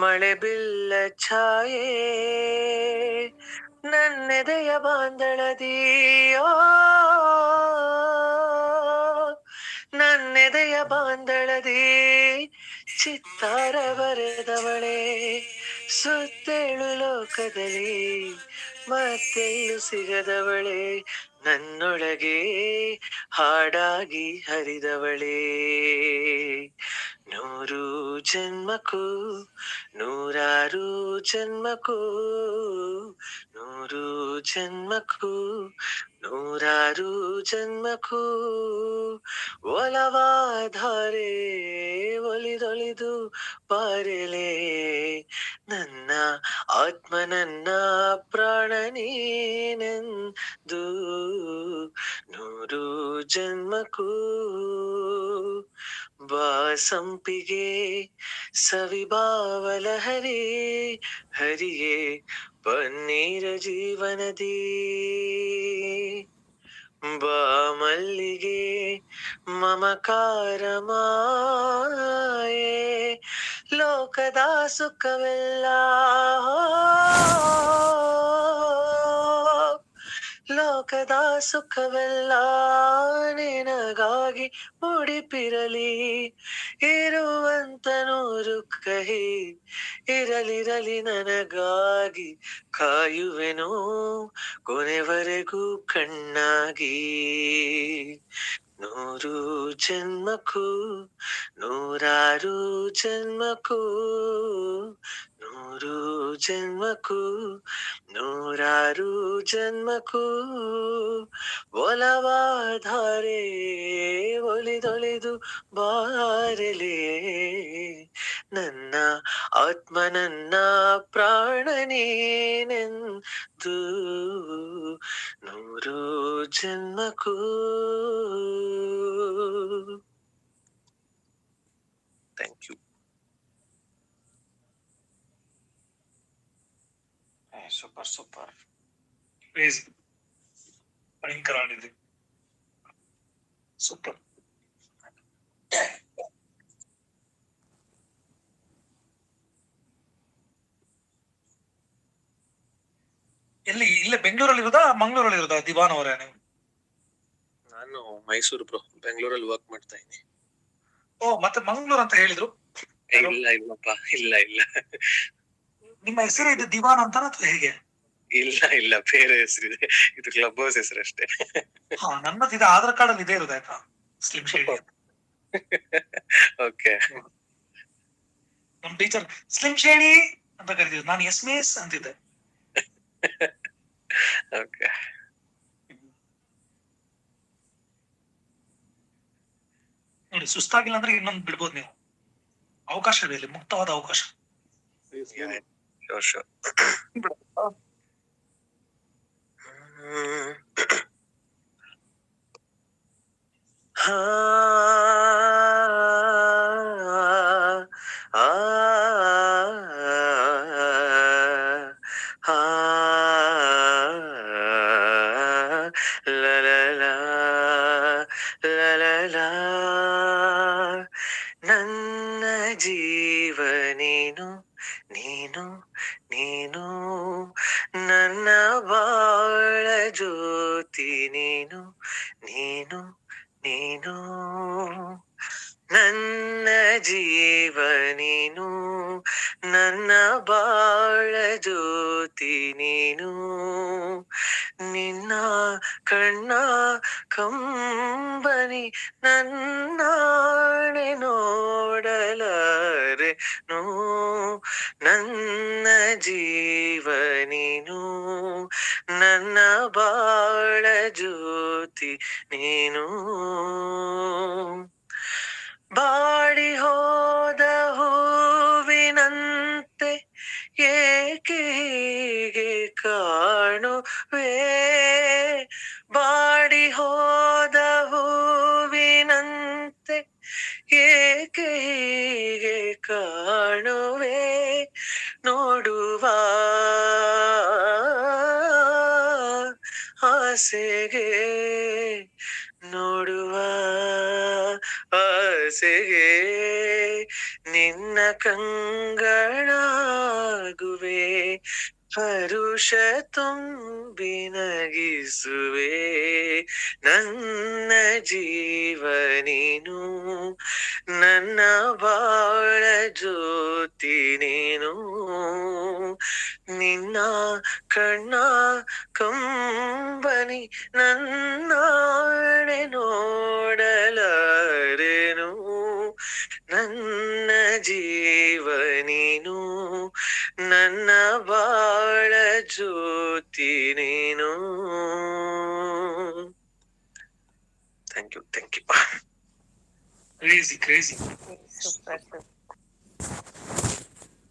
ಮಳೆ ಬಿಲ್ಲ ಛಾಯೆ, ನನ್ನೆದೆಯ ಬಾಂದಳದಿಯೋ ನನ್ನೆದೆಯ ಬಾಂದಳದಿ ಚಿತ್ತಾರ ಬರೆದವಳೆ, ಸುತ್ತೇಳು ಲೋಕದಲ್ಲಿ ಮತ್ತೆಲ್ಲೂ ಸಿಗದವಳೆ, ನನ್ನೊಳಗೆ ಹಾಡಾಗಿ ಹರಿದವಳೇ. ನೂರು ಜನ್ಮಕ್ಕೂ ನೂರಾರು ಜನ್ಮಕ್ಕೂ ನೂರು ಜನ್ಮಕ್ಕೂ ನೂರಾರು ಜನ್ಮಕ್ಕೂ ಒಲವಾಧಾರೆ ಒಲಿದೊಲಿದು ಬಾರೆಲೆ ನನ್ನ ಆತ್ಮ ನನ್ನ ಪ್ರಾಣ ನೀನೆಂದು ನೂರು ಜನ್ಮಕ್ಕೂ ಬಾಸಂಪಿಗೆ ಸವಿಭಾವಲ ಹರಿ ಹರಿಯೇ ಪನ್ನೀರ ಜೀವನದಿ ಬಾಮಲ್ಲಿಗೆ ಮಮಕಾರ ಲೋಕದ ಸುಖವೆಲ್ಲ ಲೋಕದ ಸುಖವೆಲ್ಲ ನಿನಗಾಗಿ ಮುಡಿಪಿರಲಿ ಇರುವಂತ ನೂರು ಕಹಿ ಇರಲಿರಲಿ ನನಗಾಗಿ ಕಾಯುವೆನು ಕೊನೆವರೆಗೂ ಕಣ್ಣಾಗಿ. ನೂರು ಜನ್ಮಕ್ಕೂ ನೂರಾರು ಜನ್ಮಕ್ಕೂ ನೂರು ಜನ್ಮಕ್ಕೂ ನೂರಾರು ಜನ್ಮಕ್ಕೂ ಒಲವಾಧಾರೆ ಒಲಿದೊಲಿದು ಬಾರಲೆ ನನ್ನ ಆತ್ಮ ನನ್ನ ಪ್ರಾಣ ನೀನೆಂದು ನೂರು ಜನ್ಮಕ್ಕೂ thank you super super crazy ಭಯಂಕರ ಆಡಿದ್ರಿ ಸೂಪರ್ ಎಲ್ಲಿ ಇಲ್ಲ ಬೆಂಗಳೂರಲ್ಲಿ ಇರೋದಾ ಮಂಗಳೂರಲ್ಲಿ ಇರೋದಾ ದಿವಾನ್ ಅವರೇ ನೀವು? ನಾನು ಮೈಸೂರು ಬ್ರೋ ಬೆಂಗಳೂರಲ್ಲಿ ವರ್ಕ್ ಮಾಡ್ತಾ ಇದ್ದೀನಿ. ಓ ಮತ್ತೆ ಮಂಗಳೂರು ಅಂತ ಹೇಳಿದ್ರು? ಇಲ್ಲ ಇಲ್ಲಪ್ಪ ಇಲ್ಲ ಇಲ್ಲ. ನಿಮ್ಮ ಹೆಸರು ಇದು ದಿವಾನ್ ಅಂತಾನ ಅಥವಾ ಹೇಗೆ? ಇಲ್ಲ ಇಲ್ಲ ಬೇರೆ ಹೆಸರಿದೆ ಇದು. ಕ್ಲಬ್ ಹೌಸ್ ಹೆಸರು ಅಷ್ಟೇ. ಹಾ ನನ್ನದು ಇದು ಆಧಾರ್ ಕಾರ್ಡ್ ಅಲ್ಲಿ ಇದೆ ಇರೋದು ಆಯ್ತಾ? ಸ್ಲಿಮ್ ಶೇಡಿ ಓಕೆ ನಮ್ ಟೀಚರ್ ಸ್ಲಿಮ್ ಶೇಡಿ ಅಂತ ಕರಿತಿದ್ರು. ನಾನು ಎಸ್ ಮಿಸ್ ಅಂತಿದ್ದೆ. ನೋಡಿ ಸುಸ್ತಾಗಿಲ್ಲ ಅಂದ್ರೆ ಇನ್ನೊಂದು ಬಿಡ್ಬೋದು ನೀವು ಅವಕಾಶ ಇದೆ ಇಲ್ಲಿ ಮುಕ್ತವಾದ ಅವಕಾಶ ಶೋರ್ ಶೋರ್ ಹಾ ನೀನು ನೀನು ನನ್ನ ಬಾಳ ಜ್ಯೋತಿ, ನೀನು ನೀನು ನೀನು. ನನ್ನ ಜೀವ, ನೀನು, ನನ್ನ ಬಾಳ ಜ್ಯೋತಿ, ನೀನು. ನಿನ್ನ ಕಣ್ಣ ಕಂಬನಿ ನನ್ನಾಣೆ ನೋಡಲಾರೆ ನೋ ನನ್ನ ಜೀವ ನೀನು ನನ್ನ ಬಾಳ ಜ್ಯೋತಿ ನೀನು ಬಾಡಿ ಹೋದ ಹೂವಿನಂತೆ ಏಕೆ ಕಾಣುವೆ ನೋಡುವ. ಆಸೆಗೆ ನೋಡುವ. ಆಸೆಗೆ ನಿನ್ನ ಕಂಗಳ ನಗುವೆ ಹರುಷ ತುಂಬಿ ನಗಿಸುವೆ ನನ್ನ ಜೀವ ನೀನು ನನ್ನ ಬಾಳ ಜ್ಯೋತಿ ನೀನು? ನಿನ್ನ ಕಣ್ಣ ಕಂಬನಿ ನನ್ನಾಣೆ thank you thank you crazy crazy super super